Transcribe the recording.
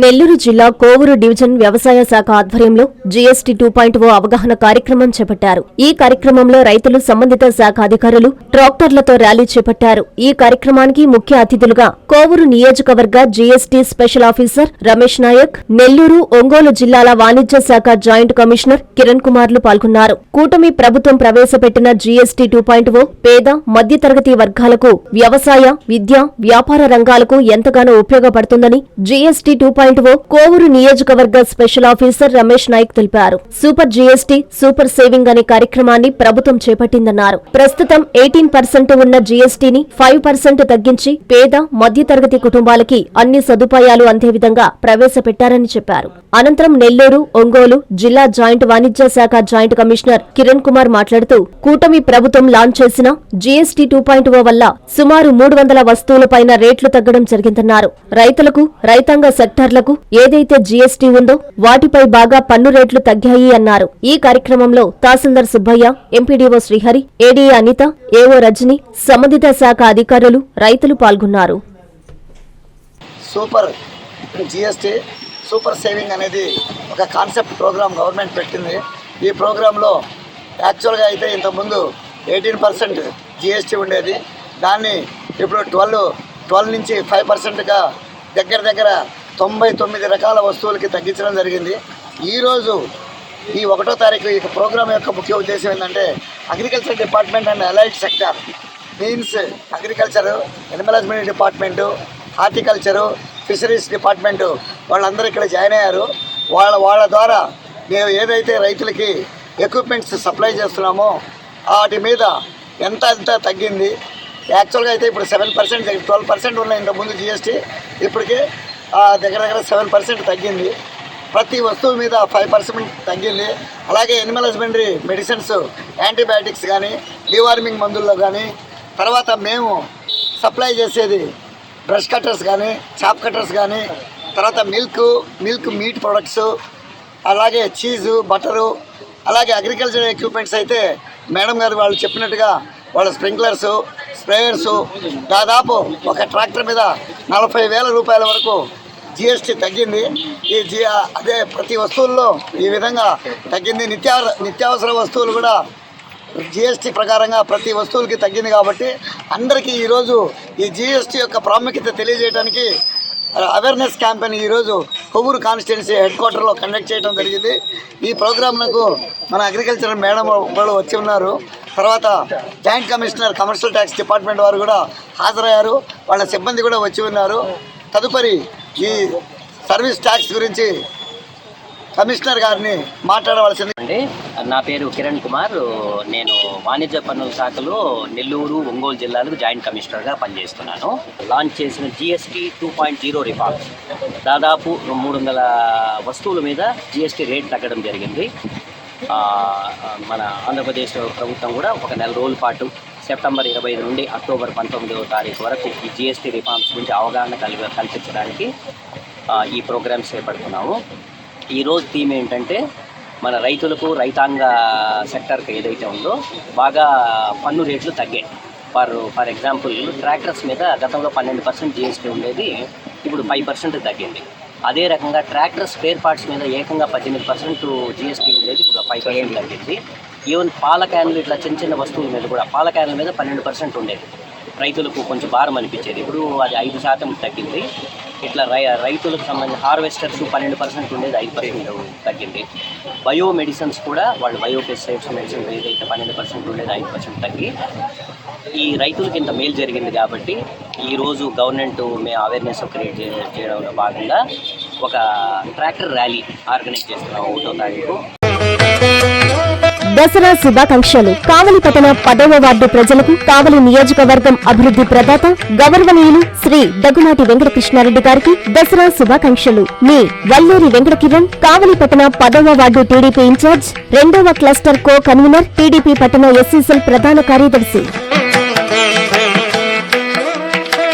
నెల్లూరు జిల్లా కోవూరు డివిజన్ వ్యవసాయ శాఖ ఆధ్వర్యంలో జీఎస్టీ టూ పాయింట్ ఓ అవగాహన కార్యక్రమం చేపట్టారు. ఈ కార్యక్రమంలో రైతులు సంబంధిత శాఖ అధికారులు ట్రాక్టర్లతో ర్యాలీ చేపట్టారు. ఈ కార్యక్రమానికి ముఖ్య అతిథులుగా కోవూరు నియోజకవర్గ GST special officer Ramesh Naik Nellore Ongole జిల్లాల వాణిజ్య శాఖ జాయింట్ కమిషనర్ కిరణ్ కుమార్లు పాల్గొన్నారు. కూటమి ప్రభుత్వం ప్రవేశపెట్టిన జీఎస్టీ టూ పాయింట్ ఓ పేద మధ్యతరగతి వర్గాలకు వ్యవసాయ విద్య వ్యాపార రంగాలకు ఎంతగానో ఉపయోగపడుతుందని GST two point O Kovur నియోజకవర్గ స్పెషల్ ఆఫీసర్ రమేష్ నాయక్ తెలిపారు. సూపర్ జీఎస్టీ సూపర్ సేవింగ్ అనే కార్యక్రమాన్ని ప్రభుత్వం చేపట్టిందన్నారు. ప్రస్తుతం ఎయిటీన్ పర్సెంట్ ఉన్న జీఎస్టీని ఫైవ్ పర్సెంట్ తగ్గించి పేద మధ్యతరగతి కుటుంబాలకి అన్ని సదుపాయాలు అందే విధంగా ప్రవేశపెట్టారని చెప్పారు. అనంతరం నెల్లూరు ఒంగోలు జిల్లా జాయింట్ వాణిజ్య శాఖ జాయింట్ కమిషనర్ కిరణ్ కుమార్ మాట్లాడుతూ కూటమి ప్రభుత్వం లాంచ్ చేసిన జీఎస్టీ టూ పాయింట్ ఓ వల్ల సుమారు మూడు వందల వస్తువులపైన రేట్లు తగ్గడం జరిగిందన్నారు. రైతులకు రైతాంగ సెక్టార్లకు ఏదైతే జీఎస్టీ ఉందో వాటిపై బాగా పన్ను రేట్లు తగ్గాయి అన్నారు. ఈ కార్యక్రమంలో తహసీల్దార్ Subbaiah MPDO Srihari AD Anitha AO Rajani సంబంధిత శాఖ అధికారులు రైతులు పాల్గొన్నారు. సూపర్ జిఎస్టీ సూపర్ సేవింగ్ అనేది ఒక కాన్సెప్ట్ ప్రోగ్రామ్ గవర్నమెంట్ పెట్టింది. ఈ ప్రోగ్రాంలో యాక్చువల్గా అయితే ఇంతకుముందు ఎయిటీన్ పర్సెంట్ జిఎస్టీ ఉండేది. దాన్ని ఇప్పుడు ట్వెల్వ్ ట్వెల్వ్ నుంచి ఫైవ్ పర్సెంట్గా దగ్గర దగ్గర తొంభై తొమ్మిది రకాల వస్తువులకి తగ్గించడం జరిగింది. ఈరోజు ఈ ఒకటో తారీఖు ఈ ప్రోగ్రామ్ యొక్క ముఖ్య ఉద్దేశం ఏంటంటే agriculture department and allied sector means agriculture animal department horticulture fisheries department వాళ్ళందరూ ఇక్కడ జాయిన్ అయ్యారు. వాళ్ళ వాళ్ళ ద్వారా మేము ఏదైతే రైతులకి ఎక్విప్మెంట్స్ సప్లై చేస్తున్నామో వాటి మీద ఎంత ఎంత తగ్గింది? యాక్చువల్గా అయితే ఇప్పుడు సెవెన్ పర్సెంట్ ట్వెల్వ్ పర్సెంట్ ఉన్నాయి ఇంతకుముందు జిఎస్టీ ఇప్పటికే దగ్గర దగ్గర సెవెన్ పర్సెంట్ తగ్గింది. ప్రతి వస్తువు మీద ఫైవ్ పర్సెంట్ తగ్గింది. అలాగే ఎనిమల్ హస్బెండరీ మెడిసిన్స్ యాంటీబయాటిక్స్ కానీ డివార్మింగ్ మందుల్లో కానీ తర్వాత మేము సప్లై చేసేది బ్రష్ కట్టర్స్ కానీ చాప్ కట్టర్స్ కానీ తర్వాత మిల్క్ మిల్క్ మీట్ ప్రొడక్ట్స్ అలాగే చీజు బటరు అలాగే అగ్రికల్చర్ ఎక్విప్మెంట్స్ అయితే మేడం గారు వాళ్ళు చెప్పినట్టుగా వాళ్ళ స్ప్రింక్లర్స్ స్ప్రేయర్స్ దాదాపు ఒక ట్రాక్టర్ మీద నలభై వేల రూపాయల వరకు జిఎస్టీ తగ్గింది. ఈ జి అదే ప్రతి వస్తువుల్లో ఈ విధంగా తగ్గింది. నిత్యా నిత్యావసర వస్తువులు కూడా జిఎస్టీ ప్రకారంగా ప్రతి వస్తువులకి తగ్గింది కాబట్టి అందరికీ ఈరోజు ఈ జిఎస్టీ యొక్క ప్రాముఖ్యత తెలియజేయడానికి అవేర్నెస్ క్యాంపెయిన్ ఈరోజు కొవ్వూరు కాన్స్టిట్యున్సీ హెడ్ క్వార్టర్లో కండక్ట్ చేయడం జరిగింది. ఈ ప్రోగ్రాంలకు మన అగ్రికల్చర్ మేడం వాళ్ళు వచ్చి ఉన్నారు. తర్వాత joint commissioner commercial tax department వారు కూడా హాజరయ్యారు. వాళ్ళ సిబ్బంది కూడా వచ్చి ఉన్నారు. తదుపరి ఈ సర్వీస్ ట్యాక్స్ గురించి కమిషనర్ గారిని మాట్లాడవలసింది. అండి నా పేరు కిరణ్ కుమార్. నేను వాణిజ్య పన్నుల శాఖలో నెల్లూరు ఒంగోలు జిల్లాలకు జాయింట్ కమిషనర్గా పనిచేస్తున్నాను. లాంచ్ చేసిన GST two point zero reforms. దాదాపు మూడు వందల వస్తువుల మీద జిఎస్టీ రేట్ తగ్గడం జరిగింది. మన ఆంధ్రప్రదేశ్ ప్రభుత్వం కూడా ఒక నెల రోజుల పాటు సెప్టెంబర్ ఇరవై ఐదు నుండి అక్టోబర్ పంతొమ్మిదవ తారీఖు వరకు ఈ జిఎస్టీ రిఫార్మ్స్ గురించి అవగాహన కలిగి కల్పించడానికి ఈ ప్రోగ్రామ్స్ చేపడుతున్నాము. ఈరోజు థీమ్ ఏంటంటే మన రైతులకు రైతాంగ సెక్టర్కి ఏదైతే ఉందో బాగా పన్ను రేట్లు తగ్గాయి. ఫర్ ఫర్ ఎగ్జాంపుల్ ట్రాక్టర్స్ మీద గతంలో పన్నెండు పర్సెంట్ జిఎస్టీ ఉండేది ఇప్పుడు ఫైవ్ పర్సెంట్ తగ్గింది. అదే రకంగా ట్రాక్టర్ స్పేర్ పార్ట్స్ మీద ఏకంగా పద్దెనిమిది పర్సెంట్ జిఎస్టీ ఉండేది. ఇప్పుడు ఫైవ్ పర్సెంట్ తగ్గింది. ఈవెన్ పాల క్యాన్లు ఇట్లా చిన్న చిన్న వస్తువుల మీద కూడా పాల క్యాన్ల మీద పన్నెండు పర్సెంట్ ఉండేది. రైతులకు కొంచెం భారం అనిపించేది. ఇప్పుడు అది ఐదు శాతం తగ్గింది. ఇట్లా రై రైతులకు సంబంధించిన హార్వెస్టర్స్ పన్నెండు పర్సెంట్ ఉండేది ఐదు పర్సెంట్ తగ్గింది. బయో మెడిసిన్స్ కూడా వాళ్ళు బయో పెస్టిసైడ్స్ మెడిసిన్స్ ఏదైతే పన్నెండు పర్సెంట్ ఉండేది ఐదు పర్సెంట్ తగ్గి ఈ రైతులకి ఇంత మేలు జరిగింది కాబట్టి ఈరోజు గవర్నమెంట్ మేము అవేర్నెస్ క్రియేట్ చేయడంలో భాగంగా ఒక ట్రాక్టర్ ర్యాలీ ఆర్గనైజ్ చేస్తున్నాం ఒకటో తారీఖు దసరా శుభాకాంక్షలు. కావలి పట్టణ పదవ వార్డు ప్రజలకు కావలి నియోజకవర్గం అభివృద్ధి ప్రదాత గౌరవనీయులు శ్రీ దగ్గునాటి వెంకటకృష్ణారెడ్డి గారికి దసరా శుభాకాంక్షలు. మీ వల్లూరి వెంకట కిరణ్ కావలి పట్టణ పదవ వార్డు టీడీపీ ఇన్ఛార్జ్ రెండవ క్లస్టర్ కో కన్వీనర్ టీడీపీ పట్టణ ఎస్సీసెల్ ప్రధాన కార్యదర్శి.